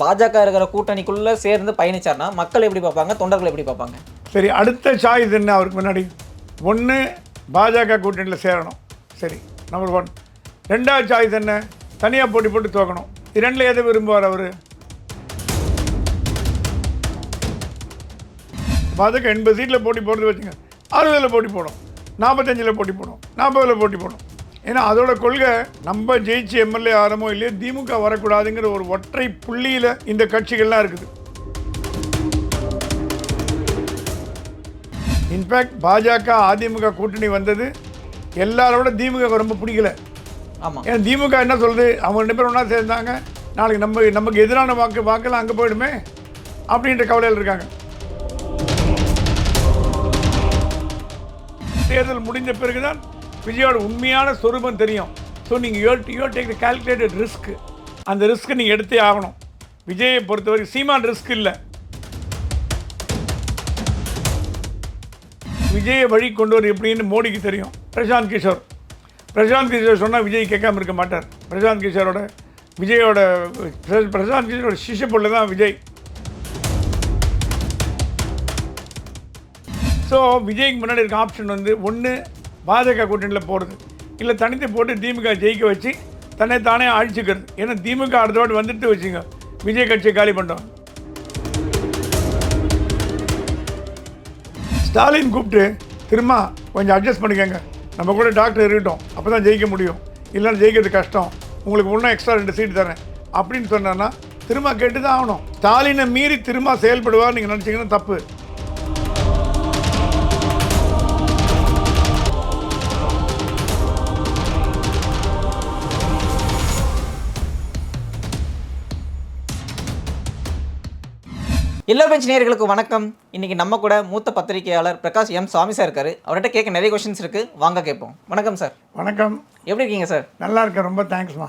பாஜக இருக்கிற கூட்டணிக்குள்ள சேர்ந்து பயணிச்சார்னா மக்கள் எப்படி பார்ப்பாங்க? தொண்டர்கள் எப்படி பார்ப்பாங்க? சரி அடுத்த சாய்ஸ் என்ன அவருக்கு முன்னாடி? ஒன்று பாஜக கூட்டணியில் சேரணும். சரி நம்பர் ஒன் ரெண்டாவது சாய்ஸ் என்ன? தனியாக போட்டி போட்டு தோக்கணும். இரண்டில் எதை விரும்புவார் அவர்? பாஜக எண்பது சீட்டில் போட்டி போடுறது வச்சுங்க. அறுபதில் போட்டி போடும் நாற்பத்தஞ்சில் போட்டி போடும் நாற்பதில் போட்டி போடும் ஏன்னா அதோட கொள்கை நம்ம ஜெயிச்சு எம்எல்ஏ ஆரமோ இல்லையோ திமுக வரக்கூடாதுங்கிற ஒரு ஒற்றை புள்ளியில் இந்த கட்சிகள்லாம் இருக்குது. இன்ஃபேக்ட் பாஜக அதிமுக கூட்டணி வந்தது. எல்லாரோட திமுக ரொம்ப பிடிக்கல. ஆமா. ஏன்னா திமுக என்ன சொல்லுது? அவங்க ரெண்டு பேரும் ஒன்றா சேர்ந்தாங்க. நாளைக்கு நம்ம நமக்கு எதிரான வாக்கு வாக்கெல்லாம் அங்கே போயிடுமே அப்படின்ற கவலையில் இருக்காங்க. தேர்தல் முடிஞ்ச பிறகுதான் விஜயோட உண்மையான சொரூபம் தெரியும். ஸோ நீங்கள் you you take the calculated risk அந்த ரிஸ்க்கை நீங்கள் எடுத்தே ஆகணும். விஜயை பொறுத்தவரைக்கும் சீமான் ரிஸ்க் இல்லை. விஜயை வழி கொண்டு வர எப்படின்னு மோடிக்கு தெரியும். பிரசாந்த் கிஷோர். பிரசாந்த் கிஷோர் சொன்னால் விஜய் கேட்காம இருக்க மாட்டார். பிரசாந்த் கிஷோரோட விஜயோட பிரசாந்த் கிஷோரோட சிஷ்ய பொருள் தான் விஜய். ஸோ விஜய்க்கு முன்னாடி இருக்க ஆப்ஷன் வந்து ஒன்று பாஜக கூட்டணியில் போகிறது இல்லை தனித்து போட்டு திமுக ஜெயிக்க வச்சு தன்னை தானே அழிச்சுக்கிறது. ஏன்னா திமுக அடுத்த வாட்டி வந்துட்டு வச்சுங்க விஜய் கட்சியை காலி பண்ணுறோம் ஸ்டாலின் கூப்பிட்டு திரும்ப கொஞ்சம் அட்ஜஸ்ட் பண்ணிக்கோங்க. நம்ம கூட டாக்டர் இருக்கட்டும். அப்போ தான் ஜெயிக்க முடியும். இல்லைன்னா ஜெயிக்கிறது கஷ்டம். உங்களுக்கு இன்னும் எக்ஸ்ட்ரா ரெண்டு சீட் தரேன். அப்படின்னு சொன்னான்னா திரும்ப கேட்டு தான் ஆகணும். ஸ்டாலினை மீறி திரும்ப செயல்படுவார் நீங்கள் நினச்சிங்கன்னா தப்பு. எல்லா பெஞ்ச் நேயர்களுக்கு வணக்கம். இன்னைக்கு நம்ம கூட மூத்த பத்திரிகையாளர் பிரகாஷ் எம் சாமி சார் இருக்காரு. அவர்கிட்ட கேட்க நிறைய கொஸ்டின்ஸ் இருக்கு. வாங்க கேட்போம். வணக்கம் சார் வணக்கம். எப்படி இருக்கீங்க சார் நல்லா இருக்கேன். ரொம்ப தேங்க்ஸ்மா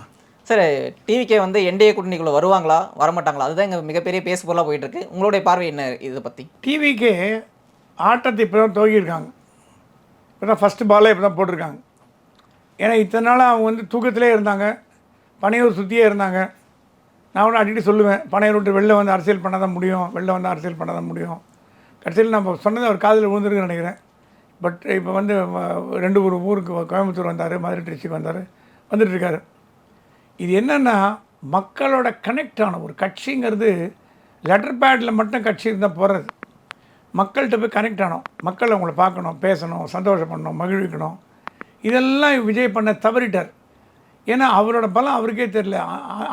சார் டிவிக்கே வந்து என்டிஏ கூட்டணிக்குள்ள வருவாங்களா? வரமாட்டாங்களா? அதுதான் எங்க மிகப்பெரிய பேசு பொருளாக போயிட்டு இருக்கு. உங்களுடைய பார்வை என்ன இதை பத்தி? டிவிக்கு ஆட்டத்தை இப்போ தான் துவங்கியிருக்காங்க இப்போ தான் ஃபஸ்ட்டு பாலே இப்போ தான் போட்டிருக்காங்க. ஏன்னா இத்தனை நாளாக அவங்க வந்து தூக்கத்திலே இருந்தாங்க. பனையூர் சுற்றியே இருந்தாங்க. நான் கூட அடிக்கடி சொல்லுவேன் பனையூர் ரூட்டு வெளில வந்து அரசியல் பண்ண தான் முடியும் வெளில வந்து அரசியல் பண்ண தான் முடியும். கடைசியில் நம்ம சொன்னதை அவர் காதில் விழுந்துருக்குன்னு நினைக்கிறேன். பட் இப்போ வந்து ரெண்டு ஒரு ஊருக்கு கோயம்புத்தூர் வந்தார் மதுரை டிஸ்ட்ரிக் வந்தார் வந்துட்டுருக்காரு. இது என்னென்னா மக்களோட கனெக்ட் ஆன ஒரு கட்சிங்கிறது லெட்டர் பேடில் மட்டும் கட்சி இருந்தால் போகிறது மக்கள்கிட்ட போய் கனெக்ட் ஆனோம் மக்கள் அவங்கள பார்க்கணும் பேசணும் சந்தோஷப்படணும் மகிழ்விக்கணும். இதெல்லாம் விஜய் பண்ண தவறிட்டார். ஏன்னா அவரோட பலம் அவருக்கே தெரியல.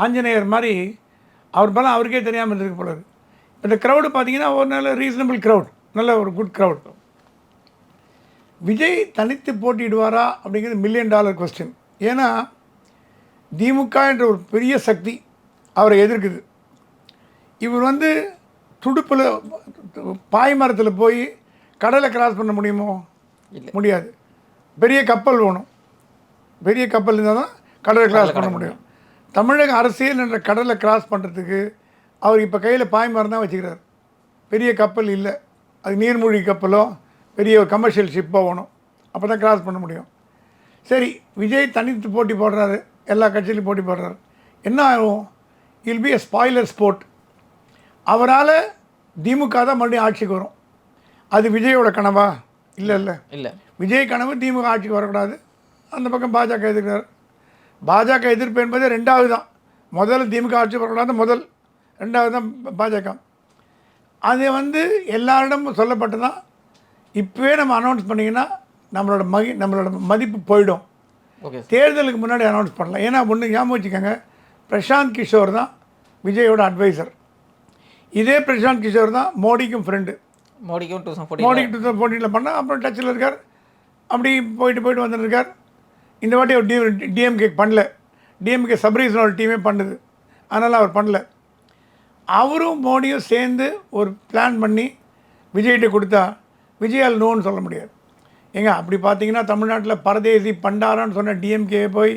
ஆஞ்சநேயர் மாதிரி அவர் பலம் அவருக்கே தெரியாமல் இருந்திருக்கு போல இருக்கு. இந்த க்ரௌடு பார்த்தீங்கன்னா ஒரு நல்ல ரீசனபிள் க்ரௌட் நல்ல ஒரு குட் க்ரௌட் விஜய் தனித்து போட்டியிடுவாரா அப்படிங்கிறது மில்லியன் டாலர் கொஸ்டின் ஏன்னா திமுக என்ற ஒரு பெரிய சக்தி அவரை எதிர்க்குது. இவர் வந்து துடுப்பில் பாய்மரத்தில் போய் கடலை கிராஸ் பண்ண முடியுமோ? இல்ல. முடியாது. பெரிய கப்பல் வேணும். பெரிய கப்பல் இருந்தால் தான் கடலை கிராஸ் பண்ண முடியும். தமிழக அரசியல் என்ற கடலை கிராஸ் பண்ணுறதுக்கு அவர் இப்போ கையில் பாய்மரம் தான் வச்சுக்கிறார். பெரிய கப்பல் இல்லை. அது நீர்மூழ்கி கப்பலோ பெரிய ஒரு கமர்ஷியல் ஷிப்போ வேணும். அப்போ தான் கிராஸ் பண்ண முடியும். சரி விஜய் தனித்து போட்டி போடுறாரு. எல்லா கட்சியிலும் போட்டி போடுறாரு. என்ன ஆகும்? இல் பி a ஸ்பாய்லர் ஸ்போர்ட் அவரால் திமுக தான் மறுபடியும் ஆட்சிக்கு வரும். அது விஜயோட கனவா? இல்லை இல்லை. இல்ல. விஜய் கனவு திமுக ஆட்சிக்கு வரக்கூடாது. அந்த பக்கம் பாஜக எதிர்க்கிறார். பாஜக எதிர்ப்பு என்பது ரெண்டாவது தான். முதல்ல திமுக ஆட்சி வரக்கூடாது முதல் ரெண்டாவது தான் பாஜக. அது வந்து எல்லாரிடமும் சொல்லப்பட்டு தான் இப்போவே நம்ம அனௌன்ஸ் பண்ணிங்கன்னா நம்மளோட மகி நம்மளோட மதிப்பு போயிடும். ஓகே தேர்தலுக்கு முன்னாடி அனௌன்ஸ் பண்ணலாம். ஏன்னா ஒன்று ஞாபகம் வச்சுக்கோங்க பிரசாந்த் கிஷோர் தான் விஜயோட அட்வைசர் இதே பிரசாந்த் கிஷோர் தான் மோடிக்கும் ஃப்ரெண்டு மோடிக்கும் two thousand Modi two thousand ஃபோர்டீனில் பண்ணால் அப்புறம் டச்சில் இருக்கார். அப்படி போயிட்டு போயிட்டு வந்துருக்கார் இந்த வாட்டி அவர் டி டிஎம்கே பண்ணல. டிஎம்கே சப்ரீசனோட டீமே பண்ணுது. அதனால் அவர் பண்ணல. அவரும் மோடியும் சேர்ந்து ஒரு பிளான் பண்ணி விஜய்கிட்ட கொடுத்தா விஜயால் நோன்னு சொல்ல முடியாது. ஏங்க அப்படி பார்த்தீங்கன்னா தமிழ்நாட்டில் பரதேசி பண்டாரான்னு சொன்ன டிஎம்கே போய்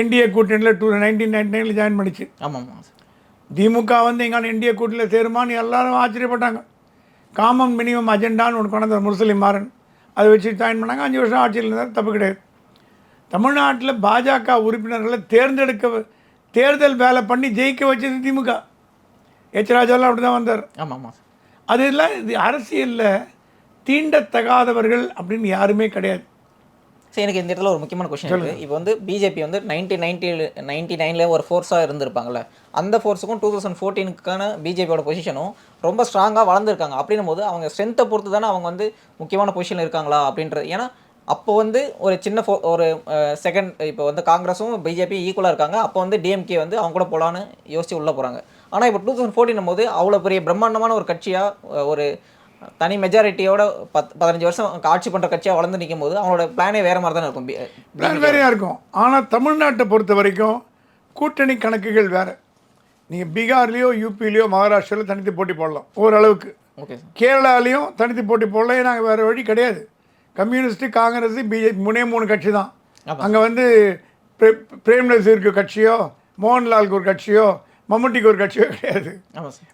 என்டிஏ கூட்டணியில் டூ நைன்டீன் நைன்டி நைனில் ஜாயின் பண்ணிச்சு. ஆமாம் திமுக வந்து எங்கான இந்திய கூட்டணியில் சேருமான்னு எல்லாரும் ஆச்சரியப்பட்டாங்க. காமன் மினிமம் அஜெண்டான்னு ஒன்று கொண்டு வந்தார் முரசலி மாறன் அதை வச்சு ஜாயின் பண்ணாங்க. அஞ்சு வருஷம் ஆட்சியில் இருந்தார். தப்பு கிடையாது. தமிழ்நாட்டில் பாஜக உறுப்பினர்களை தேர்ந்தெடுக்க தேர்தல் வேலை பண்ணி ஜெயிக்க வச்சது திமுக. எச் ராஜாலாம் அப்படி தான் வந்தார். ஆமாம். ஆமாம் அதெல்லாம் இது அரசியலில் தீண்டத்தகாதவர்கள் அப்படின்னு யாருமே கிடையாது. சரி எனக்கு இந்த இடத்துல ஒரு முக்கியமான கொஸ்டின் இருக்குது இப்போ வந்து பிஜேபி வந்து நைன்டீன் நைன்டி நைன்டி நைனில் ஒரு ஃபோர்ஸாக இருந்திருப்பாங்கல்ல. அந்த ஃபோர்ஸுக்கும் டூ தௌசண்ட் ஃபோர்டீனுக்கான பிஜேபியோட பொசிஷனும் ரொம்ப ஸ்ட்ராங்காக வளர்ந்துருக்காங்க. அப்படின்னும் போது அவங்க ஸ்ட்ரென்த்தை பொறுத்து தானே அவங்க வந்து முக்கியமான பொசிஷனில் இருக்காங்களா அப்படின்றது. ஏன்னா அப்போ வந்து ஒரு சின்ன ஃபோ ஒரு செகண்ட் இப்போ வந்து காங்கிரஸும் பிஜேபி ஈக்குவலாக இருக்காங்க. அப்போ வந்து டிஎம்கே வந்து அவங்க கூட போகலான்னு யோசிச்சு உள்ளே போகிறாங்க ஆனால் இப்போ டூ தௌசண்ட் ஃபோர்டீன் போது அவ்வளோ பெரிய பிரம்மாண்டமான ஒரு கட்சியாக ஒரு தனி மெஜாரிட்டியோட பத் பதினஞ்சு வருஷம் ஆட்சி பண்ணுற கட்சியாக வளர்ந்து நிற்கும் போது அவங்களோட பிளானே வேறு மாதிரி தானே இருக்கும். பிளான் வேறையாக இருக்கும். ஆனால் தமிழ்நாட்டை பொறுத்த வரைக்கும் கூட்டணி கணக்குகள் வேறு. நீங்கள் பீகார்லேயோ யூபிலேயோ மகாராஷ்டிராவில் தனித்து போட்டி போடலாம். ஓரளவுக்கு. ஓகே கேரளாலையும் தனித்து போட்டி போடலாம். நாங்கள் வேறு வழி கிடையாது. கம்யூனிஸ்ட்டு காங்கிரஸ் பிஜேபி மூணே மூணு கட்சி தான். அங்கே வந்து பிரே- பிரேம் நசீருக்கு கட்சியோ மோகன்லாலுக்கு ஒரு கட்சியோ மம்முட்டிக்கு ஒரு கட்சியோ கிடையாது.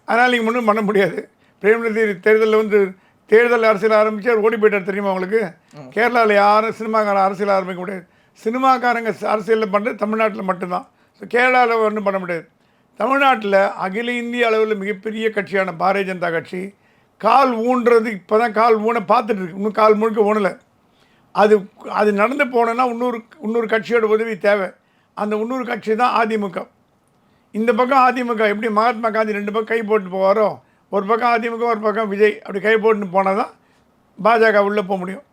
அதனால் நீங்கள் ஒன்றும் பண்ண முடியாது. பிரேம் நசீர் தேர்தலில் வந்து தேர்தல் அரசியல் ஆரம்பிச்சு அவர் ஓடி போயிட்டார் தெரியுமா உங்களுக்கு? கேரளாவில் யாரும் சினிமாக்கார அரசியல் ஆரம்பிக்க முடியாது. சினிமாக்காரங்க அரசியலில் பண்ணுறது தமிழ்நாட்டில் மட்டும்தான். ஸோ கேரளாவில் ஒன்றும் பண்ண முடியாது. தமிழ்நாட்டில் அகில இந்திய அளவில் மிகப்பெரிய கட்சியான பாரதிய ஜனதா கட்சி கால் ஊன்றது இப்போ தான் கால் ஊன பார்த்துட்டு இருக்கு. இன்னும் கால் முழுக்க ஊனலை. அது அது நடந்து போனோன்னா இன்னொரு இன்னொரு கட்சியோட உதவி தேவை. அந்த இன்னொரு கட்சி தான் அதிமுக. இந்த பக்கம் அதிமுக எப்படி மகாத்மா காந்தி ரெண்டு பக்கம் கை போட்டு போவாரோ ஒரு பக்கம் அதிமுக ஒரு பக்கம் விஜய் அப்படி கை போட்டுன்னு போனால் தான் பாஜக உள்ளே போக முடியும்.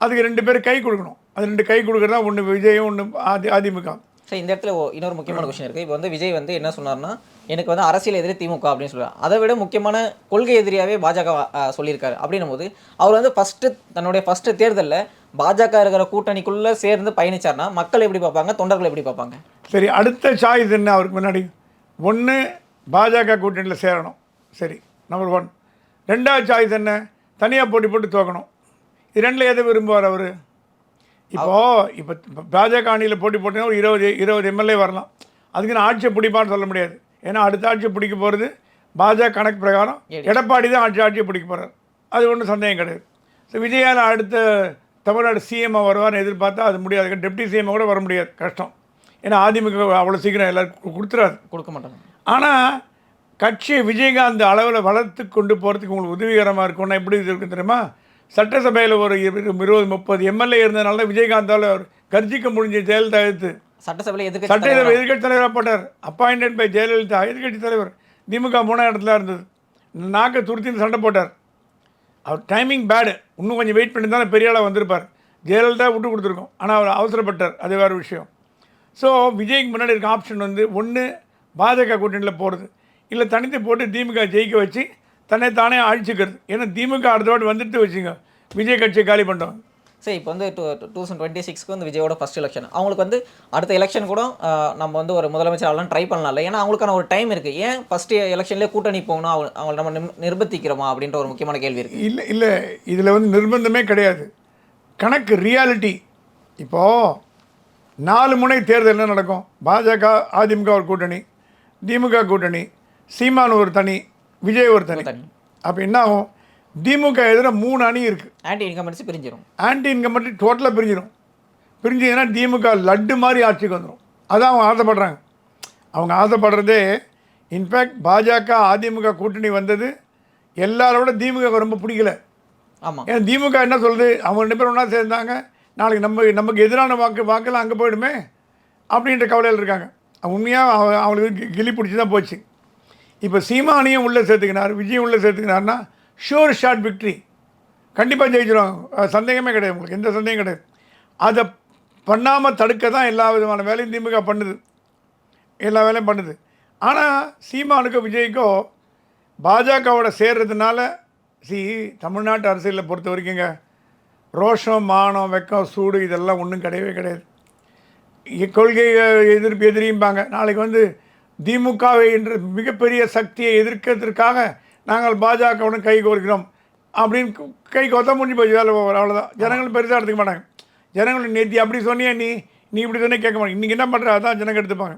அதுக்கு ரெண்டு பேரும் கை கொடுக்கணும். அது ரெண்டு கை கொடுக்குறதா ஒன்று விஜயும் ஒன்று அதி அதிமுக. சரி இந்த இடத்துல இன்னொரு முக்கியமான கொஸ்டின் இருக்குது இப்போ வந்து விஜய் வந்து என்ன சொன்னார்னா எனக்கு வந்து அரசியல் எதிரி திமுக அப்படின்னு சொல்லுவார் அதை விட முக்கியமான கொள்கை எதிரியாகவே பாஜக சொல்லியிருக்காரு. அப்படின்னும் போது அவர் வந்து ஃபஸ்ட்டு தன்னுடைய ஃபஸ்ட்டு தேர்தலில் பாஜக இருக்கிற கூட்டணிக்குள்ளே சேர்ந்து பயணிச்சார்னா மக்கள் எப்படி பார்ப்பாங்க தொண்டர்கள் எப்படி பார்ப்பாங்க? சரி அடுத்த சாய்ஸ் என்ன அவருக்கு முன்னாடி? ஒன்று பாஜக கூட்டணியில் சேரணும். சரி நம்பர் ஒன் ரெண்டாவது சாய்ஸ் என்ன? தனியாக போட்டி போட்டு தோக்கணும். இது ரெண்டில் எதை விரும்புவார் அவர்? இப்போது இப்போ பாஜக அணியில் போட்டி போட்டிங்கன்னா ஒரு இருபது இருபது எம்எல்ஏ வரலாம். அதுக்கு நான் ஆட்சியை பிடிப்பான்னு சொல்ல முடியாது. ஏன்னா அடுத்த ஆட்சியை பிடிக்க போகிறது பாஜக கணக்கு பிரகாரம் எடப்பாடி தான் ஆட்சி ஆட்சியை பிடிக்க போகிறார் அது ஒன்றும் சந்தேகம் கிடையாது. ஸோ விஜயால் அடுத்த தமிழ்நாடு சிஎம் வருவார்னு எதிர்பார்த்தா அது முடியாது. டெப்டி சிஎம் கூட வர முடியாது. கஷ்டம். ஏன்னா அதிமுக அவ்வளோ சீக்கிரம் எல்லாருக்கும் கொடுத்துறாது கொடுக்க மாட்டாங்க. ஆனால் கட்சியை விஜயகாந்த் அளவில் வளர்த்து கொண்டு போகிறதுக்கு உங்களுக்கு உதவிகரமாக இருக்கும்னா எப்படி இது இருக்கும் தெரியுமா? சட்டசபையில் ஒரு இரு- இருபது முப்பது எம்எல்ஏ இருந்ததுனால தான் விஜயகாந்தால் அவர் கர்ஜிக்க முடிஞ்ச ஜெயலலிதா எடுத்து சட்டசபையில் எதிர்க்கட்சி சட்டசபை எதிர்கட்சி தலைவராக போட்டார். அப்பாயிண்டட் பை ஜெயலலிதா எதிர்கட்சி தலைவர். திமுக மூணாம் இடத்துல இருந்தது. நாக்கை துருத்தின்னு சண்டை போட்டார். அவர் டைமிங் பேடு இன்னும் கொஞ்சம் வெயிட் பண்ணி தான் பெரிய ஆளாக வந்திருப்பார். ஜெயலலிதா விட்டு கொடுத்துருக்கோம். ஆனால் அவர் அவசரப்பட்டார். அது வேறு விஷயம். ஸோ விஜய்க்கு முன்னாடி இருக்க ஆப்ஷன் வந்து ஒன்று பாஜக கூட்டணியில் போகிறது இல்லை தனித்து போட்டு திமுக ஜெயிக்க வச்சு தன்னை தானே அழிச்சுக்கிறது. ஏன்னா திமுக அடுத்த வாட்டி வந்துட்டு வச்சுங்க. விஜய் கட்சியை காலி பண்ணிட்டோம். சரி இப்போ வந்து டூ டூ தௌசண்ட் டுவெண்ட்டி சிக்ஸ்க்கு வந்து விஜயோட ஃபர்ஸ்ட் எலெக்ஷன் அவங்களுக்கு வந்து அடுத்த எலெக்ஷன் கூட நம்ம வந்து ஒரு முதலமைச்சர் ஆகலாம் ட்ரை பண்ணலாம்ல ஏன்னா அவங்களுக்கான ஒரு டைம் இருக்குது ஏன் ஃபர்ஸ்ட் எலெக்ஷன்லேயே கூட்டணி போகணும்? அவங்க அவங்களை நம்ம நிர்- நிர்பந்திக்கிறோமா? அப்படின்ற ஒரு முக்கியமான கேள்வி இருக்குது இல்லை இல்லை. இதில் வந்து நிர்பந்தமே கிடையாது. கணக்கு ரியாலிட்டி இப்போது நாலு முனை தேர்தல் என்ன நடக்கும்? பாஜக அதிமுக ஒரு கூட்டணி திமுக கூட்டணி சீமான் ஒரு தனி விஜய் ஒரு தனி. அப்போ என்ன ஆகும் திமுக எதிராக மூணு அணி இருக்குது ஆன்டி இன்கம்பன்சி பிரிஞ்சிடும் ஆன்டி இன்கம் மட்டும் டோட்டலாக பிரிஞ்சிடும் பிரிஞ்சதுன்னா திமுக லட்டு மாதிரி ஆட்சிக்கு வந்துடும் அதான் அவங்க ஆசைப்படுறாங்க. அவங்க ஆசைப்படுறதே இன்ஃபேக்ட் பாஜக அதிமுக கூட்டணி வந்தது. எல்லாரோட திமுக ரொம்ப பிடிக்கல. ஆமாம் ஏன்னா திமுக என்ன சொல்லுது? அவங்க ரெண்டு பேரும் ஒன்றா சேர்ந்தாங்க. நாளைக்கு நம்ம நமக்கு எதிரான வாக்கு வாக்கெல்லாம் அங்கே போயிடுமே. அப்படின்ற கவலையில் இருக்காங்க. உண்மையாக அவங்களுக்கு கிளி பிடிச்சி தான் போச்சு. இப்போ சீமானியும் உள்ளே சேர்த்துக்கினார் விஜயும் உள்ளே சேர்த்துக்கினார்னா ஷூர் ஷார்ட் விக்ட்ரி கண்டிப்பாக ஜெயிச்சிருவாங்க சந்தேகமே கிடையாது உங்களுக்கு. எந்த சந்தேகம் கிடையாது. அதை பண்ணாமல் தடுக்க தான் எல்லா விதமான வேலையும் திமுக பண்ணுது. எல்லா வேலையும் பண்ணுது. ஆனால் சீமானுக்கோ விஜய்க்கோ பாஜகவோட சேர்றதுனால சி தமிழ்நாட்டு அரசியலில் பொறுத்த வரைக்குங்க ரோஷம் மானம் வெக்கம் சூடு இதெல்லாம் ஒன்றும் கிடையவே கிடையாது. இ- கொள்கை எதிர்ப்பு எதிரியும்பாங்க. நாளைக்கு வந்து திமுகவை என்ற மிகப்பெரிய சக்தியை எதிர்க்கிறதுக்காக நாங்கள் பாஜகவுடன் கை கோர்க்கிறோம் அப்படின்னு கு- கொத்த முடிஞ்சு போச்சு வேலை போகிற அவ்வளோதான் ஜனங்கள் பெருசாக எடுத்துக்க மாட்டாங்க. ஜனங்கள் நேத்தி அப்படி சொன்னியே நீ? நீ இப்படி சொன்னே கேட்க மாட்டாங்க. இன்றைக்கி என்ன பண்ணுற அதான் ஜனங்க எடுத்துப்பாங்க.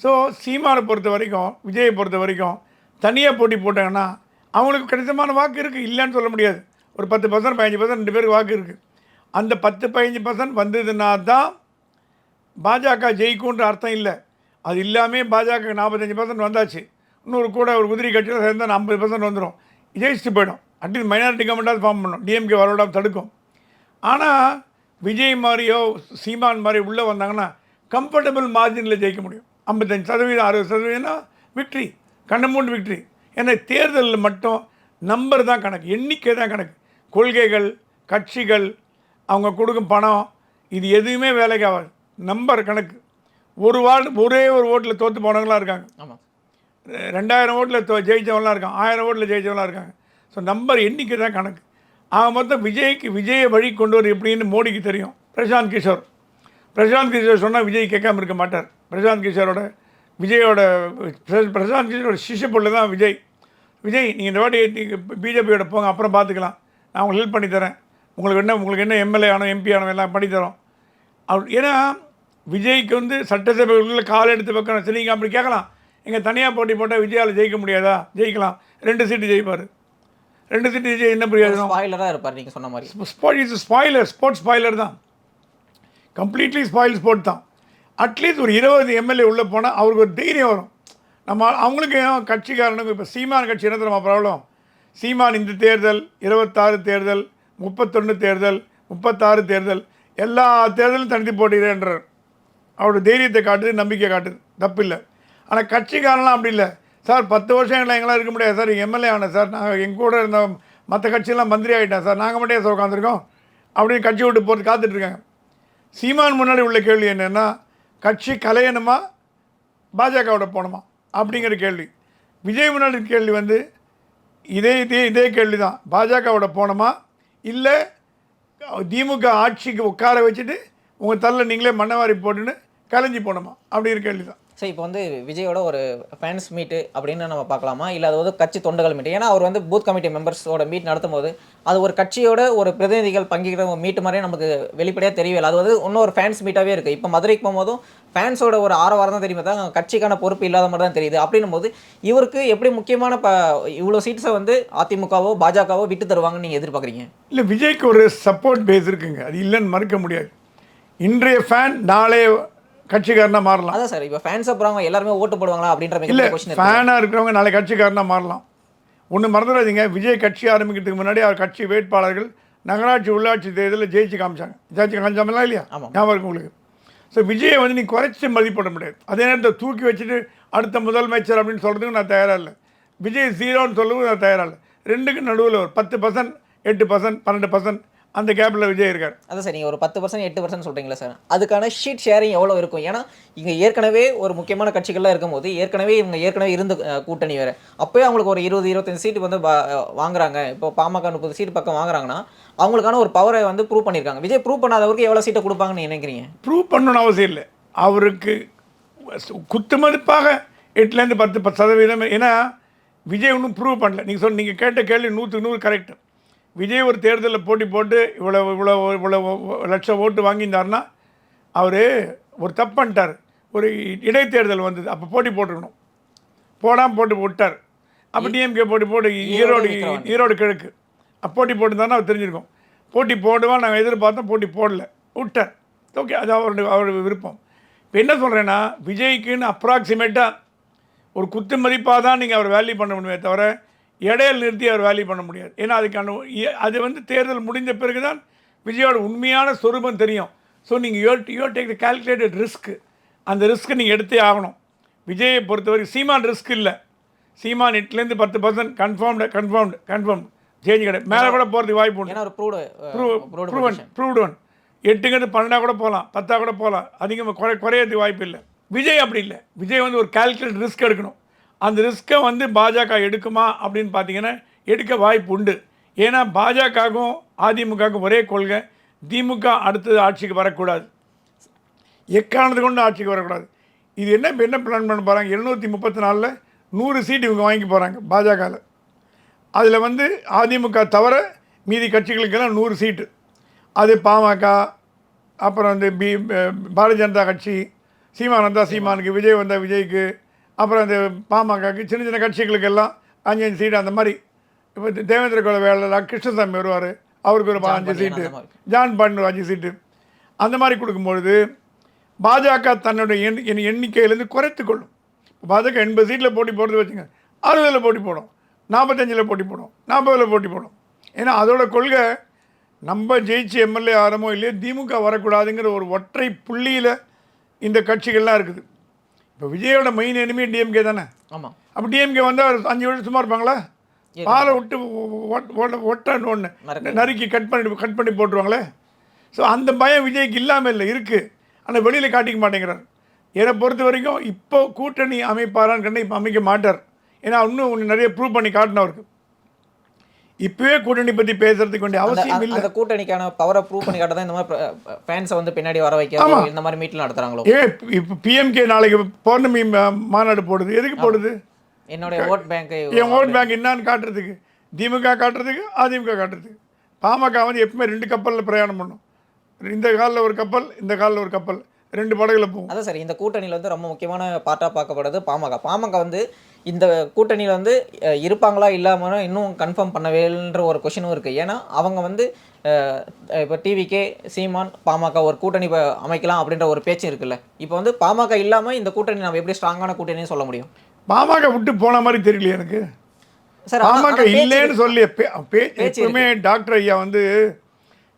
ஸோ சீமானை பொறுத்த வரைக்கும் விஜயை பொறுத்த வரைக்கும் தனியாக போட்டி போட்டாங்கன்னா அவங்களுக்கு கணிசமான வாக்கு இருக்குது இல்லைன்னு சொல்ல முடியாது. ஒரு பத்து பர்சன்ட் பதினஞ்சு பர்சன்ட் ரெண்டு பேருக்கு வாக்கு இருக்குது அந்த பத்து பதினஞ்சு பர்சன்ட் வந்ததுன்னா தான் பாஜக ஜெயிக்கும்ன்ற அர்த்தம் இல்லை. அது இல்லாமல் பாஜக நாற்பத்தஞ்சு பர்சன்ட் வந்தாச்சு. இன்னொரு கூட ஒரு குதிரை கட்சியில் சேர்ந்தால் ஐம்பது பர்சன்ட் வந்துடும் ஜெயிச்சுட்டு போயிடும். அட்லீஸ்ட் மைனாரிட்டி கவர்மெண்ட்டாக ஃபார்ம் பண்ணும். டிஎம்கே வரவிடாம தடுக்கும். ஆனால் விஜய் மாதிரியோ சீமான் மாதிரி உள்ளே வந்தாங்கன்னா கம்ஃபர்டபுள் மார்ஜினில் ஜெயிக்க முடியும். ஐம்பத்தஞ்சு சதவீதம் அறுபது சதவீதம்னா விக்ட்ரி கண்ணமூண்டு விக்ட்ரி ஏன்னா தேர்தலில் மட்டும் நம்பர் தான் கணக்கு. எண்ணிக்கை தான் கணக்கு. கொள்கைகள் கட்சிகள் அவங்க கொடுக்கும் பணம் இது எதுவுமே வேலைக்கு ஆகாது. நம்பர் கணக்கு. ஒரு வார்டு ஒரே ஒரு ஓட்டில் தோற்று போனவங்களாம் இருக்காங்க. ஆமாம் ரெண்டாயிரம் ஓட்டில் தோ ஜெயிச்சவங்களாம் இருக்காங்க. ஆயிரம் ஓட்டில் ஜெயிச்சவங்களாம் இருக்காங்க. ஸோ நம்பர் எண்ணிக்கை தான் கணக்கு. ஆக மொத்தம் விஜய்க்கு விஜயை வழி கொண்டு வர எப்படின்னு மோடிக்கு தெரியும். பிரசாந்த் கிஷோர். பிரசாந்த் கிஷோர் சொன்னால் விஜய் கேட்காம இருக்க மாட்டார். பிரசாந்த் கிஷோரோட விஜயோட பிர- பிரசாந்த் கிஷோரோட சிஷ்ய பொண்ணு தான் விஜய். விஜய் நீங்கள் இந்த வாட்டி நீங்கள் பிஜேபியோட போங்க அப்புறம் பார்த்துக்கலாம் நான் உங்களுக்கு ஹெல்ப் பண்ணி தரேன். உங்களுக்கு என்ன உங்களுக்கு என்ன எம்எல்ஏ ஆனோ எம்பி ஆனோ எல்லாம் பண்ணி தரோம். அவர் ஏன்னா விஜய்க்கு வந்து சட்டசபைகளில் கால் எடுத்து வைக்கணும் சரி நீங்கள் அப்படி கேட்கலாம். எங்கள் தனியாக போட்டி போட்டால் விஜயால் ஜெயிக்க முடியாதா? ஜெயிக்கலாம். ரெண்டு சீட்டு ஜெயிப்பார். ரெண்டு சீட்டு ஜெயிச்சு என்ன பிரயோஜனம் ஸ்பாயிலராக இருப்பார் நீங்கள் சொன்ன மாதிரி. Spot is spoiler sports spoiler தான். கம்ப்ளீட்லி ஸ்பாயில் ஸ்போர்ட் தான். அட்லீஸ்ட் ஒரு இருபது எம்எல்ஏ உள்ளே போனால் அவருக்கு ஒரு தைரியம் வரும். நம்ம அவங்களுக்கு ஏன் கட்சிக்காரனுக்கு இப்போ சீமான் கட்சி என்ன தெரியுமா ப்ராப்ளம் சீமான் இந்த தேர்தல் இருபத்தாறு தேர்தல் முப்பத்தொன்று தேர்தல் முப்பத்தாறு தேர்தல் எல்லா தேர்தலும் தனித்து போட்டிடுறேன்றார் அவரோட தைரியத்தை காட்டுது நம்பிக்கை காட்டுது. தப்பு இல்லை ஆனால் கட்சிக்காரன்லாம் அப்படி இல்லை. சார் பத்து வருஷம் எங்களை எங்களாம் இருக்க முடியாது. சார் எம்எல்ஏ ஆனேன். சார் நாங்கள் எங்கள் கூட இருந்த மற்ற கட்சியெல்லாம் மந்திரி ஆகிட்டேன். சார் நாங்கள் மட்டும் சார் உட்காந்துருக்கோம் அப்படின்னு கட்சி விட்டு போகிறது காத்துட்ருக்காங்க சீமான் முன்னாடி உள்ள கேள்வி என்னென்னா கட்சி கலையணுமா? பாஜகவோட போகணுமா? அப்படிங்கிற கேள்வி. விஜய் முன்னாடி கேள்வி வந்து இதே இதே இதே கேள்வி தான் பாஜகவோட போகணுமா? இல்லை திமுக ஆட்சிக்கு உட்கார வச்சுட்டு உங்கள் தள்ள நீங்களே மண்ணவாரி போட்டுன்னு கலைஞ்சி போகணுமா அப்படிங்கிற கேள்வி தான் சரி இப்போ வந்து விஜயோட ஒரு ஃபேன்ஸ் மீட்டு அப்படின்னு நம்ம பார்க்கலாமா? இல்லை அது வந்து கட்சி தொண்டர்கள் மீட் ஏன்னா அவர் வந்து பூத் கமிட்டி மெம்பர்ஸோட மீட் நடத்தும் போது அது ஒரு கட்சியோட ஒரு பிரதிநிதிகள் பங்கேற்கிற ஒரு மீட்டு மாதிரியே நமக்கு வெளிப்படையாக தெரியல அது வந்து இன்னும் ஒரு ஃபேன்ஸ் மீட்டாகவே இருக்குது இப்போ மதுரைக்கு போகும்போதும் ஃபேன்ஸோட ஒரு ஆரவாரம் தான் தெரியுமே? தான் கட்சிக்கான பொறுப்பு இல்லாத மாதிரி தான் தெரியுது. அப்படின்னும் போது இவருக்கு எப்படி முக்கியமான ப இவ்வளோ சீட்ஸை வந்து அதிமுகவோ பாஜகவோ விட்டு தருவாங்கன்னு நீங்கள் எதிர்பார்க்குறீங்க? இல்லை விஜய்க்கு ஒரு சப்போர்ட் பேஸ் இருக்குங்க. அது இல்லைன்னு மறுக்க முடியாது. இன்றைய ஃபேன் நாளைய கட்சிக்காரனாக மாறலாம். அதான் சார் இப்போ ஃபேன்ஸ் அப்புறம் எல்லாருமே ஓட்டு போடுவாங்களா அப்படின்ற இல்லை ஃபேனாக இருக்கிறவங்க நாளை கட்சிக்காரனாக மாறலாம். ஒன்று மறந்துடாதீங்க விஜய் கட்சி ஆரம்பிக்கிறதுக்கு முன்னாடி அவர் கட்சி வேட்பாளர்கள் நகராட்சி உள்ளாட்சி தேர்தலில் ஜெயிச்சு காமிச்சாங்க. ஜெயிச்சு காமிச்சாமலாம் இல்லையா? ஆமாம். ஞாபகம் இருக்கு உங்களுக்கு. ஸோ விஜயை வந்து நீ குறைச்சி மதிப்பிட முடியாது. அதே நேரத்தில் தூக்கி வச்சுட்டு அடுத்த முதலமைச்சர் அப்படின்னு சொல்கிறதுக்கு நான் தயாராக இல்லை. விஜய் ஜீரோன்னு சொல்லவும் நான் தயாராக இல்லை. ரெண்டுக்கு நடுவில் ஒரு பத்து பர்சன்ட் எட்டு பர்சன்ட் பன்னெண்டு பர்சன்ட் அந்த கேப்பில் விஜய் இருக்கார். அதான் சார் நீங்கள் ஒரு பத்து பர்சன்ட் எட்டு பர்சன்ட் சொல்கிறீங்களா சார். அதுக்கான ஷீட் ஷேரிங் எவ்வளோ இருக்கும்? ஏன்னா இங்கே ஏற்கனவே ஒரு முக்கியமான கட்சிகள்லாம் இருக்கும்போது ஏற்கனவே இவங்க ஏற்கனவே இருந்த கூட்டணி வேறு. அப்போயே அவங்களுக்கு ஒரு இருபது இருபத்தஞ்சு சீட்டு வந்து வாங்குறாங்க. இப்போ பாமக முப்பது சீட்டு பக்கம் வாங்குறாங்கன்னா அவங்களுக்கான ஒரு பவரை வந்து ப்ரூவ் பண்ணியிருக்காங்க விஜய் ப்ரூவ் பண்ணாதவருக்கு எவ்வளோ சீட்டை கொடுப்பாங்கன்னு நினைக்கிறீங்க? ப்ரூவ் பண்ணணும்னு அவசியம் இல்லை. அவருக்கு குத்து மதிப்பாக எட்டுலேருந்து பத்து பத்து சதவீதம். ஏன்னா விஜய் ஒன்றும் ப்ரூவ் பண்ணல. நீங்கள் சொன்ன நீங்கள் கேட்ட கேள்வி நூற்றுக்கு நூறு கரெக்ட் விஜய் ஒரு தேர்தலில் போட்டி போட்டு இவ்வளோ இவ்வளோ இவ்வளோ லட்சம் ஓட்டு வாங்கியிருந்தாருன்னா அவர் ஒரு தப்பு பண்ணிட்டார். ஒரு இடைத்தேர்தல் வந்தது. அப்போ போட்டி போட்டுருக்கணும். போடாமல் போட்டு விட்டார். அப்போ டிஎம்கே போட்டி போட்டு ஈரோடு. ஈரோடு கிழக்கு. அப்போ போட்டி போட்டுருந்தாருன்னா அவர் தெரிஞ்சிருக்கும். போட்டி போடுவான் நாங்கள் எதிர்பார்த்தோம் போட்டி போடல. விட்டார். ஓகே அது அவருடைய அவருடைய விருப்பம். இப்போ என்ன சொல்கிறேன்னா விஜய்க்குன்னு அப்ராக்சிமேட்டாக ஒரு குத்து மதிப்பாக தான் நீங்கள் அவர் வேல்யூ பண்ண முடியுமே தவிர இடையில நிறுத்தி அவர் வேல்யூ பண்ண முடியாது. ஏன்னா அதுக்கான அது வந்து தேர்தல் முடிந்த பிறகு தான் விஜயோட உண்மையான சொரூபம் தெரியும். ஸோ நீங்கள் your your take the calculated risk அந்த ரிஸ்க்கு நீங்கள் எடுத்தே ஆகணும். விஜயை பொறுத்தவரைக்கும் சீமான் ரிஸ்க் இல்லை. சீமான் எட்டுலேருந்து பத்து percent confirmed confirmed confirm change கிடையாது மேலே கூட போகிறதுக்கு வாய்ப்பு உண்டு. ப்ரூவன் ப்ரூவ்டு ஒன் எட்டுங்கிறது பன்னெண்டா கூட போகலாம் பத்தா கூட போகலாம் அதிகமாக குறை குறையறதுக்கு வாய்ப்பு இல்லை. விஜய் அப்படி இல்லை. விஜய் வந்து ஒரு கால்குலேட் ரிஸ்க் எடுக்கணும். அந்த ரிஸ்க்கை வந்து பாஜக எடுக்குமா அப்படின்னு பார்த்தீங்கன்னா எடுக்க வாய்ப்பு உண்டு. ஏன்னா பாஜகவுக்கும் அதிமுகவுக்கும் ஒரே கொள்கை திமுக அடுத்தது ஆட்சிக்கு வரக்கூடாது. எக்கானது கொண்டு ஆட்சிக்கு வரக்கூடாது. இது என்ன இப்போ என்ன பிளான் பண்ண போகிறாங்க எழுநூற்றி முப்பத்தி நாலில் நூறு சீட் இவங்க வாங்கி போகிறாங்க பாஜகவில். அதில் வந்து அதிமுக தவிர மீதி கட்சிகளுக்கெல்லாம் நூறு சீட்டு அது பாமக அப்புறம் வந்து பி பாரதிய ஜனதா கட்சி சீமானந்தா சீமானுக்கு விஜய் வந்தால் விஜய்க்கு அப்புறம் இந்த பாமகக்கு சின்ன சின்ன கட்சிகளுக்கெல்லாம் அஞ்சு அஞ்சு சீட்டு அந்த மாதிரி. இப்போ தேவேந்திர குல வேலை கிருஷ்ணசாமி வருவார். அவருக்கு ஒரு அஞ்சு சீட்டு. ஜான் பாண்டியன் ஒரு அஞ்சு சீட்டு. அந்த மாதிரி கொடுக்கும்பொழுது பாஜக தன்னுடைய எண் எண் எண்ணிக்கையிலேருந்து குறைத்து கொள்ளும். பாஜக எண்பது சீட்டில் போட்டி போடுறது வச்சுங்க. அறுபதில் போட்டி போடும். நாற்பத்தஞ்சில் போட்டி போடும். நாற்பதில் போட்டி போடும். ஏன்னா அதோட கொள்கை நம்ம ஜெயிச்சு எம்எல்ஏ ஆரமோ இல்லையோ திமுக வரக்கூடாதுங்கிற ஒரு ஒற்றை புள்ளியில் இந்த கட்சிகள்லாம் இருக்குது. இப்போ விஜயோட மெயின் எனிமி டிஎம்கே தானே? ஆமாம் அப்போ டிஎம்கே வந்தால் அஞ்சு வருஷம் சும்மா இருப்பாங்களா? பாலை விட்டு ஒட்டான்னு ஒன்று நறுக்கி கட் பண்ணி கட் பண்ணி போட்டுருவாங்களே? ஸோ அந்த பயம் விஜய்க்கு இல்லாமல் இல்லை இருக்குது ஆனால் வெளியில் காட்டிக்க மாட்டேங்கிறார். என்னை பொறுத்த வரைக்கும் இப்போ கூட்டணி அமைப்பாரான்னு கண்டு இப்போ அமைக்க மாட்டார். ஏன்னா இன்னும் நிறைய ப்ரூவ் பண்ணி காட்டினவருக்கு. இப்போவே கூட்டணி பற்றி பேசுறதுக்கு வேண்டிய அவசியம் இல்லை. அந்த கூட்டணிக்கான பவரை ப்ரூவ் பண்ணி காட்ட தான் இந்த மாதிரி ஃபேன்ஸை வந்து பின்னாடி வர வைக்கிறதோ இந்த மாதிரி மீட்டில் நடத்துறாங்களோ? ஏன் இப்போ பிஎம்கே நாளைக்கு பௌர்ணமி மாநாடு போடுது. எதுக்கு போடுது? என்னுடைய ஓட் பேங்க்கை என் ஓட் பேங்க் என்னன்னு காட்டுறதுக்கு. திமுக காட்டுறதுக்கு அதிமுக காட்டுறதுக்கு. பாமக வந்து எப்பவுமே ரெண்டு கப்பலில் பிரயாணம் பண்ணும். இந்த காலில் ஒரு கப்பல் இந்த காலில் ஒரு கப்பல். ரெண்டு படகுல போகும். அதான் சார். இந்த கூட்டணியில் வந்து ரொம்ப முக்கியமான பார்ட்டாக பார்க்கப்படுறது பாமக. பாமக வந்து இந்த கூட்டணியில் வந்து இருப்பாங்களா இல்லாமல் இன்னும் கன்ஃபார்ம் பண்ணவேன்ற ஒரு கொஷினும் இருக்குது ஏன்னா அவங்க வந்து இப்போ டிவிகே சீமான் பாமக ஒரு கூட்டணி இப்ப அமைக்கலாம் அப்படின்ற ஒரு பேச்சு இருக்குல்ல. இப்போ வந்து பாமக இல்லாமல் இந்த கூட்டணி நம்ம எப்படி ஸ்ட்ராங்கான கூட்டணின்னு சொல்ல முடியும்? பாமக விட்டு போன மாதிரி தெரியல எனக்கு. சார் பாமக இல்லைன்னு. சொல்லி எப்பவுமே டாக்டர் ஐயா வந்து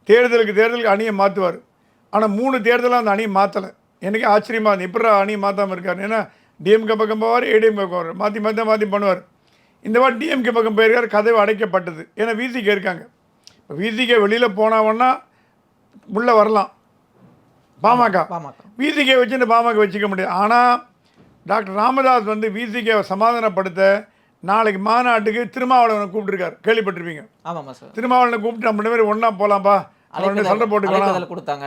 தேர்தலுக்கு தேர்தலுக்கு அணியை மாற்றுவார் ஆனால் மூணு தேர்தலாக அந்த அணியை மாற்றலை எனக்கு ஆச்சரியமா இருந்தது. எப்படா அணியை மாற்றாமல் இருக்காரு ஏன்னா டிஎம்கே பக்கம் போவார் ஏடிஎம்கே போவார். மாற்றி மாற்றி மாற்றி பண்ணுவார். இந்த வாட்டி டிஎம்கே பக்கம் போயிருக்கார் கதவு அடைக்கப்பட்டது. ஏன்னா விசிகே இருக்காங்க. இப்போ விசிகே வெளியில் போனவன்னா உள்ளே வரலாம். பாமக. பாமக. விசிகே வச்சு இந்த பாமக வச்சுக்க முடியாது. ஆனால் டாக்டர் ராமதாஸ் வந்து விசிகேவை சமாதானப்படுத்த நாளைக்கு மாநாட்டுக்கு திருமாவளவனை கூப்பிட்டுருக்காரு. கேள்விப்பட்டிருப்பீங்க. ஆமாம்மா சார். திருமாவளவனை கூப்பிட்டு நம்ம பேரும் ஒன்றா போகலாம்ப்பா அவன் சண்டை போட்டுக்கலாம். கொடுத்தாங்க.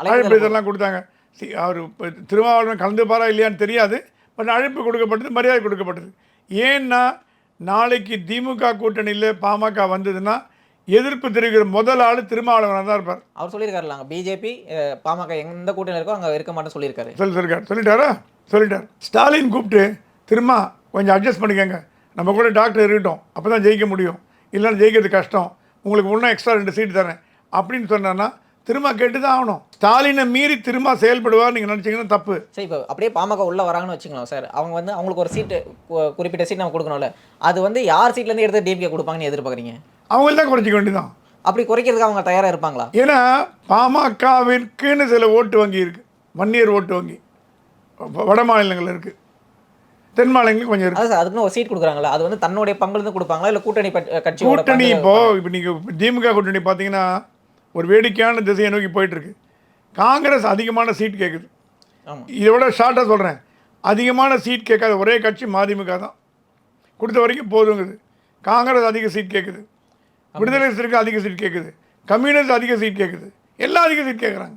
அழைப்பு இதெல்லாம் கொடுத்தாங்க. சி அவர் திருமாவளவன் கலந்துப்பாரா இல்லையான்னு தெரியாது. அழைப்பு கொடுக்கப்பட்டது மரியாதை கொடுக்கப்பட்டது. ஏன்னா நாளைக்கு திமுக கூட்டணியில் பாமக வந்ததுன்னா எதிர்ப்பு தெரிவிக்கிற முதல் ஆள் திருமாவளவனாக தான் இருப்பார். அவர் சொல்லியிருக்காருல அங்கே பிஜேபி பாமக எந்த கூட்டணி இருக்கோ அங்கே இருக்க மாட்டேன்னு சொல்லியிருக்காரு. சொல்லி சொல்லிருக்கார் சொல்லிட்டாரா? சொல்லிட்டார். ஸ்டாலின் கூப்பிட்டு திரும்ப கொஞ்சம் அட்ஜஸ்ட் பண்ணிக்கோங்க. நம்ம கூட டாக்டர் இருக்கட்டும். அப்போ தான் ஜெயிக்க முடியும். இல்லைன்னா ஜெயிக்கிறது கஷ்டம். உங்களுக்கு இன்னும் எக்ஸ்ட்ரா ரெண்டு சீட் தரேன். அப்படின்னு சொன்னான்னா திரும்ப கேட்டு தான் ஆகணும். ஸ்டாலினை மீறி திரும்ப செயல்படுவார் நீங்கள் நினச்சிங்கன்னா தப்பு. சரி இப்போ அப்படியே பாமக உள்ள வராங்கன்னு வச்சுக்கலாம் சார். அவங்க வந்து அவங்களுக்கு ஒரு சீட்டு குறிப்பிட்ட சீட் நம்ம கொடுக்கணும்ல. அது வந்து யார் சீட்லேருந்து எடுத்து டிஎம்கே கொடுப்பாங்கன்னு எதிர்பார்க்குறீங்க? அவங்கள தான் குறைச்சிக்க வேண்டியதான் அப்படி குறைக்கிறதுக்கு அவங்க தயாராக இருப்பாங்களா? ஏன்னா பாமகவிற்குன்னு சில ஓட்டு வங்கி இருக்குது வன்னியர் ஓட்டு வங்கி. வட மாநிலங்கள் இருக்குது தென் மாநிலங்களுக்கு கொஞ்சம் இருக்குது சார் அதுக்குன்னு ஒரு சீட் கொடுக்குறாங்களா அது வந்து தன்னுடைய பங்குலேருந்து கொடுப்பாங்களா? இல்லை கூட்டணி கட்சியோட கூட்டணி பங்கு- இப்போ இப்போ நீங்கள் திமுக கூட்டணி பார்த்தீங்கன்னா ஒரு வேடிக்கையான திசையை நோக்கி போயிட்டுருக்கு. காங்கிரஸ் அதிகமான சீட் கேட்குது இதை விட ஷார்ட்டாக சொல்கிறேன் அதிகமான சீட் கேட்காத ஒரே கட்சி மதிமுக தான். கொடுத்த வரைக்கும் போதுங்குது. காங்கிரஸ் அதிக சீட் கேட்குது விடுதலை சிறுக்கு அதிக சீட் கேட்குது கம்யூனிஸ்ட் அதிக சீட் கேட்குது எல்லாம் அதிக சீட் கேட்குறாங்க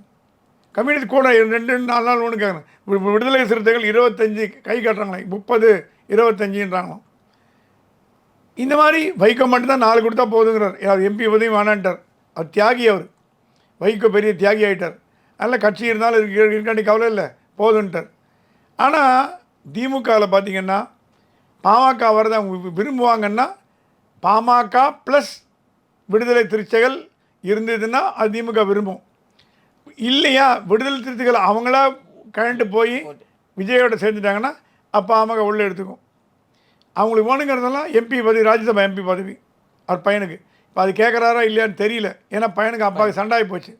கம்யூனிஸ்ட் கூட ரெண்டு நாலு நாள் ஒன்று கேட்குறாங்க விடுதலை சிறுத்தைகள் இருபத்தஞ்சி கை கட்டுறாங்களே முப்பது இருபத்தஞ்சின்றாங்களாம். இந்த மாதிரி வைகோ மட்டும்தான் நாலு கொடுத்தா போதுங்கிறார். யார்? எம்பி உதவி வேணான்ட்டார். அவர் தியாகி அவர் வைகோ பெரிய தியாகி ஆகிட்டார் அதனால் கட்சி இருந்தாலும் இருக்கு இருக்காண்டி கவலை இல்லை. போதுன்ட்டார். ஆனால் திமுகவில் பார்த்தீங்கன்னா பாமக வரதை அவங்க விரும்புவாங்கன்னா பாமக ப்ளஸ் விடுதலை திருச்சிகள் இருந்ததுன்னா அது திமுக விரும்பும். இல்லையா? விடுதலை திருச்சிகள் அவங்களா கழண்டு போய் விஜயோட சேர்ந்துட்டாங்கன்னா அப்போ பாமக உள்ளே எடுத்துக்கும். அவங்களுக்கு வேணுங்கிறதெல்லாம் எம்பி பதவி ராஜ்யசபா எம்பி பதவி அவர் பையனுக்கு. இப்போ அது கேட்குறாரா இல்லையான்னு தெரியல. ஏன்னா பையனுக்கு அப்பாவுக்கு சண்டாகி போச்சு.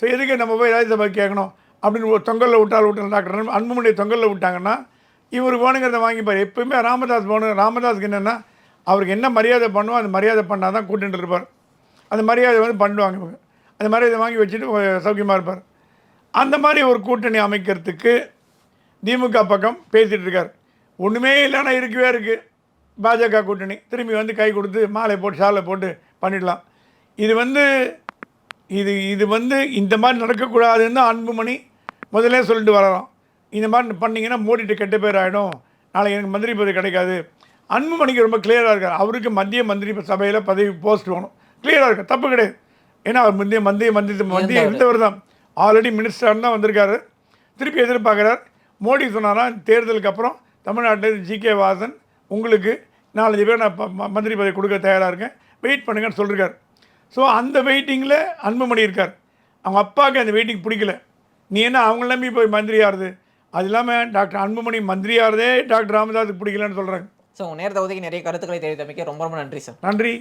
ஸோ எதுக்கு நம்ம போய் ராஜ்யசபா கேட்கணும்? அப்படின்னு ஒரு தொங்கலில் விட்டால் விட்டால் டாக்டர் அன்பு- அன்புமணியை தொங்கலில் விட்டாங்கன்னா இவருக்கு வேணுங்கிறத வாங்கிப்பார் எப்பவுமே ராமதாஸ் வேணும் ராமதாஸ்க்கு என்னென்னா அவருக்கு என்ன மரியாதை பண்ணுவோ அந்த மரியாதை பண்ணால் தான் கூட்டிகிட்டு இருப்பார். அந்த மரியாதை வந்து பண்ணுவாங்க இவங்க. அந்த மரியாதை வாங்கி வச்சுட்டு சௌக்கியமாக இருப்பார். அந்த மாதிரி ஒரு கூட்டணி அமைக்கிறதுக்கு திமுக பக்கம் பேசிகிட்டு இருக்கார். ஒன்றுமே இல்லைன்னா இருக்கவே இருக்குது பாஜக கூட்டணி. திரும்பி வந்து கை கொடுத்து மாலை போட்டு சாலை போட்டு பண்ணிடலாம். இது வந்து இது இது வந்து இந்த மாதிரி நடக்கக்கூடாதுன்னு தான் அன்புமணி முதல்ல சொல்லிட்டு வரலாம் இந்த மாதிரி பண்ணீங்கன்னா மோடிட்டு கெட்ட பேர் ஆகிடும் நாளைக்கு எனக்கு மந்திரி பதவி கிடைக்காது. அன்புமணிக்கு ரொம்ப கிளியராக இருக்கார். அவருக்கு மத்திய மந்திரி சபையில் பதவி போஸ்ட் வேணும். கிளியராக இருக்கார். தப்பு கிடையாது. ஏன்னா அவர் மத்திய மத்திய மந்திரி மத்திய இருந்தவர் தான். ஆல்ரெடி மினிஸ்டர் தான் வந்திருக்காரு. திருப்பி எதிர்பார்க்குறார். மோடி சொன்னாராம் தேர்தலுக்கு அப்புறம் தமிழ்நாட்டில் ஜி கே வாசன் உங்களுக்கு நாலஞ்சு பேர் நான் மந்திரி பதவி கொடுக்க தயாராக இருக்கேன். வெயிட் பண்ணுங்கன்னு சொல்லியிருக்காரு ஸோ அந்த வெயிட்டிங்கில் அன்புமணி இருக்கார். அவங்க அப்பாவுக்கு அந்த வெயிட்டிங் பிடிக்கல. நீ என்ன அவங்கள நம்பி போய் மந்திரி ஆறுது அது இல்லாமல் டாக்டர் அன்புமணி மந்திரியாகிறதே டாக்டர் ராமதாஸுக்கு பிடிக்கலன்னு சொல்கிறாங்க ஸோ உங்கள் நேரத்தை ஒதுக்கி நிறைய கருத்துக்களை தெரிவித்தமைக்க ரொம்ப ரொம்ப நன்றி சார் நன்றி.